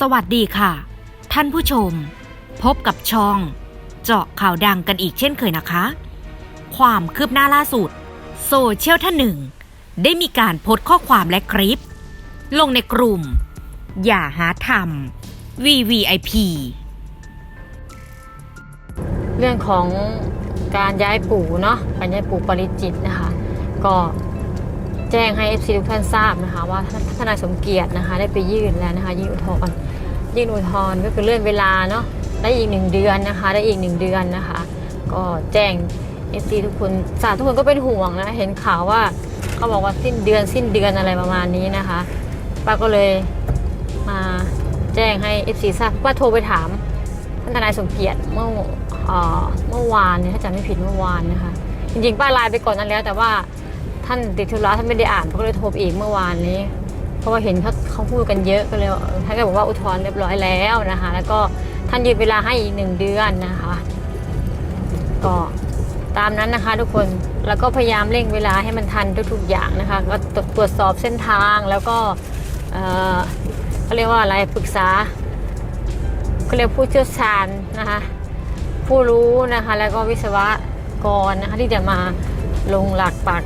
สวัสดีค่ะ ท่านผู้ชม พบกับช่อง เจาะข่าวดังกันอีกเช่นเคยนะคะ ความคืบหน้าล่าสุด โซเชียลท่านหนึ่ง ได้มีการโพสต์ข้อความและคลิป ลงในกลุ่ม อย่าหาทำ VVIP เรื่องของการย้ายปู่เนาะการย้ายปู่ปริจิตรนะคะ ก็ แจ้งให้ FC ทุกท่านทราบนะคะ ว่าทนายสมเกียรตินะคะ ได้ไปยื่นแล้วนะคะ ยื่นอุทธรณ์ยื่นอุทธรณ์ก็คือเลื่อนเวลาเนาะได้อีกหนึ่งเดือนนะคะ ได้อีกหนึ่งเดือนนะคะ ก็แจ้ง FC ทุกคนสาธุกคนก็เป็นห่วงนะเห็นข่าวว่าเขาบอกว่าสิ้นเดือนสิ้นเดือนอะไรประมาณนี้นะคะป้าก็เลยมาแจ้งให้ FC ทราบป้าโทรไปถามท่านทนายสมเกียรติเมื่อเอ่อเมื่อวานเนี่ยถ้าจำไม่ผิดเมื่อวานนะคะ จริงๆป้าไลน์ไปก่อนนั้นแล้ว แต่ว่า ท่านติดธุระท่านไม่ได้อ่านก็เลยโทรอีกเมื่อวานนี้ เพราะว่าเห็นเขาเขาพูดกันเยอะก็เลยท่านก็บอกว่าอุทธรณ์เรียบร้อยแล้วนะคะ แล้วก็ท่านยืนเวลาให้อีกหนึ่งเดือนนะคะ ก็ตามนั้นนะคะทุกคนแล้วก็พยายามเร่งเวลาให้มันทันทุกๆอย่างนะคะ ก็ตรวจสอบเส้นทางแล้วก็เออเขาเรียกว่าอะไรปรึกษาเขาเรียกผู้เชี่ยวชาญนะคะ ผู้รู้นะคะ แล้วก็วิศวกรนะคะที่จะมาลงหลักปัก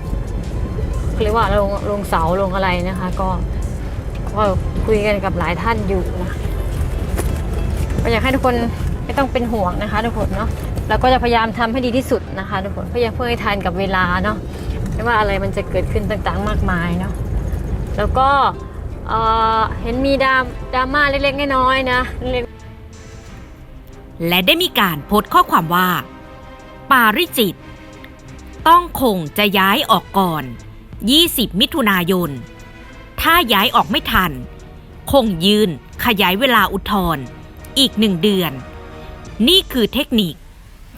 เรียกว่าลงลงเสาลงอะไรนะคะ ก็ก็คุยกันกับหลายท่านอยู่นะก็อยากให้ทุกคนไม่ต้องเป็นห่วงนะคะทุกคนเนาะแล้วก็จะพยายามทำให้ดีที่สุดนะคะทุกคนเพื่อเพื่อให้ทันกับเวลาเนาะไม่ว่าอะไรมันจะเกิดขึ้นต่างๆมากมายเนาะแล้วก็เห็นมีดราดราม่าเล็กๆน้อยๆนะและได้มีการโพสต์ข้อความว่า ปาริจิต ต้องคงจะย้ายออกก่อน 20 มิถุนายน ถ้าย้ายออกไม่ทัน คงยืนขยายเวลาอุทธรณ์อีกหนึ่งเดือน นี่คือเทคนิค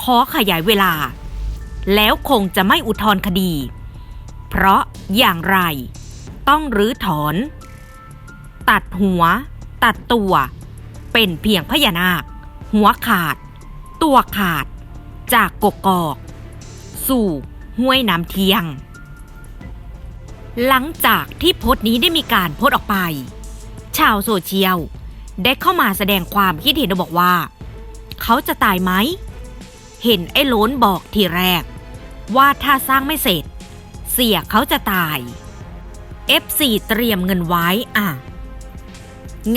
ขอขยายเวลา แล้วคงจะไม่อุทธรณ์คดี เพราะอย่างไร ต้องรื้อถอน ตัดหัว ตัดตัว เป็นเพียงพญานาค หัวขาด ตัวขาด จากกกอก สู่ห้วยน้ำเทียง หลังจากที่โพสต์นี้ได้มีการโพสต์ออกไป ชาวโซเชียลได้เข้ามาแสดงความคิดเห็นบอกว่า เขาจะตายไหม เห็นไอ้โล้นบอกทีแรก ว่าถ้าสร้างไม่เสร็จ เสียเขาจะตาย F4 เตรียมเงินไว้อะ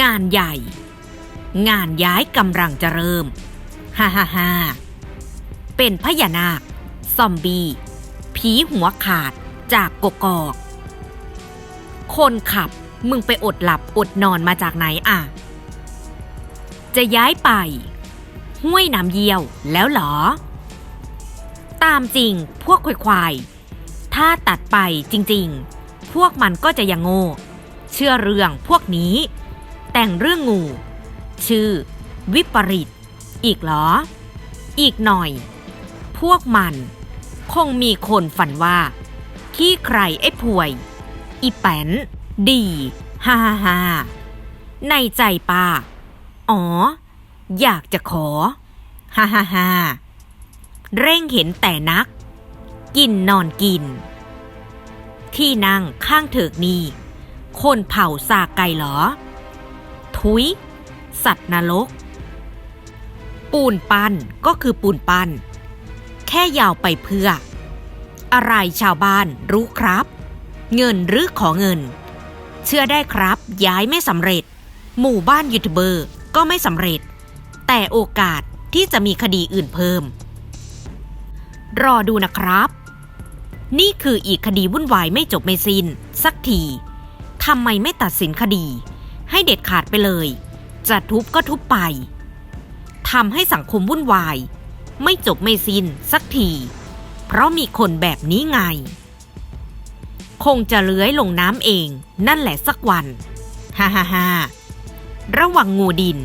งานใหญ่ งานย้ายกำลังจะเริ่มฮ่าฮ่าฮ่าเป็นพญานาค ซอมบี้ ผีหัวขาดจากกกอก คนขับ มึงไปอดหลับอดนอนมาจากไหนอะ จะย้ายไป ห้วยน้ำเยี่ยวแล้วเหรอ ตามจริงพวกควายๆถ้าตัดไปจริงๆ พวกมันก็จะยังโง่ เชื่อเรื่องพวกนี้ แต่งเรื่องงู ชื่อ วิปริต อีกเหรอ อีกหน่อย พวกมัน คงมีคนฝันว่าขี้ใครไอ้ป่วย อีแปนดีฮ่าฮ่าฮ่าในใจป้า อ๋อ อยากจะขอฮ่าฮ่าฮ่าเร่งเห็นแต่นัก กินนอนกิน ที่นั่งข้างเถิกนี่ คนเผาสากไก่เหรอ ทุย สัตว์นรก ปูนปั้นก็คือปูนปั้น แค่ยาวไปเพื่อ อะไรชาวบ้านรู้ครับ เงินหรือขอเงิน เชื่อได้ครับย้ายไม่สำเร็จ หมู่บ้านยูทูบเบอร์ก็ไม่สำเร็จ แต่โอกาสที่จะมีคดีอื่นเพิ่ม รอดูนะครับ นี่คืออีกคดีวุ่นวายไม่จบไม่สิน้น สักทีทำไมไม่ตัดสินคดี ให้เด็ดขาดไปเลย จะทุบก็ทุบไปทำให้สังคมวุ่นวาย ไม่จบไม่สิ้นสักที เพราะมีคนแบบนี้ไง คงจะเลื้อยลงน้ำเอง นั่นแหละสักวันฮ่าฮ่าฮ่าระวังงูดิน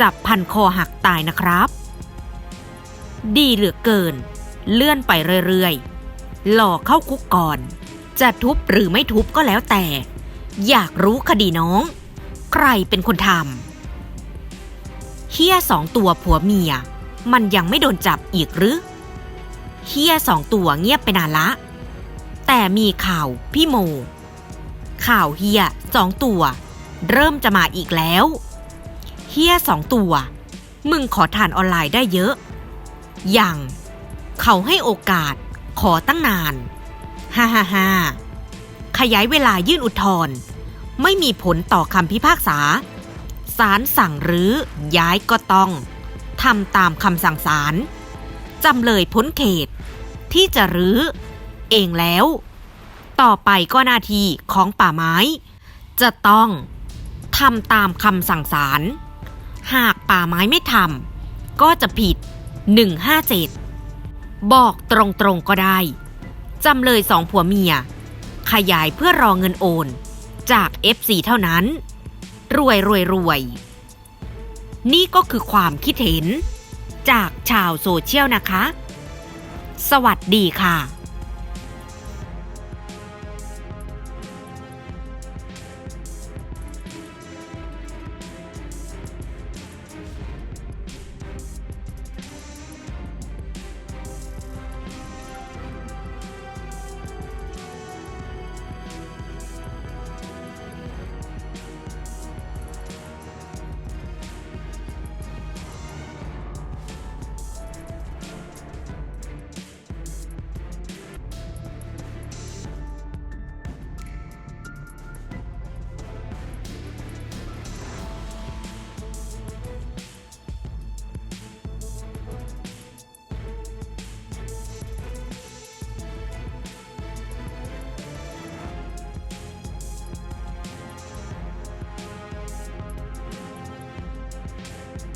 จับพันคอหักตายนะครับ ดีเหลือเกิน เลื่อนไปเรื่อยๆหลอกเข้าคุกก่อน จะทุบหรือไม่ทุบก็แล้วแต่ อยากรู้คดีน้อง ใครเป็นคนทำเฮียสองตัวผัวเมีย มันยังไม่โดนจับอีกหรือเฮียสองตัวเงียบไปนานละ แต่มีข่าวพี่โม ข่าวเฮียสองตัว เริ่มจะมาอีกแล้ว เฮียสองตัว มึงขอทานออนไลน์ได้เยอะ อย่าง เขาให้โอกาสขอตั้งนานฮ่าฮ่าฮ่าขยายเวลายื่นอุทธรณ์ไม่มีผลต่อคำพิพากษาศาลสั่งรื้อย้ายก็ต้องทำตามคำสั่งศาลจำเลยพ้นเขต ที่จะรื้อ เองแล้ว ต่อไปก็หน้าที่ของป่าไม้ จะต้องทำตามคำสั่งศาล หากป่าไม้ไม่ทำก็จะผิด 157 บอกตรงๆก็ได้ จำเลยสองผัวเมีย ขยายเพื่อรอเงินโอน จาก FC เท่านั้น รวยรวยรวย นี่ก็คือความคิดเห็น จากชาวโซเชียลนะคะ สวัสดีค่ะ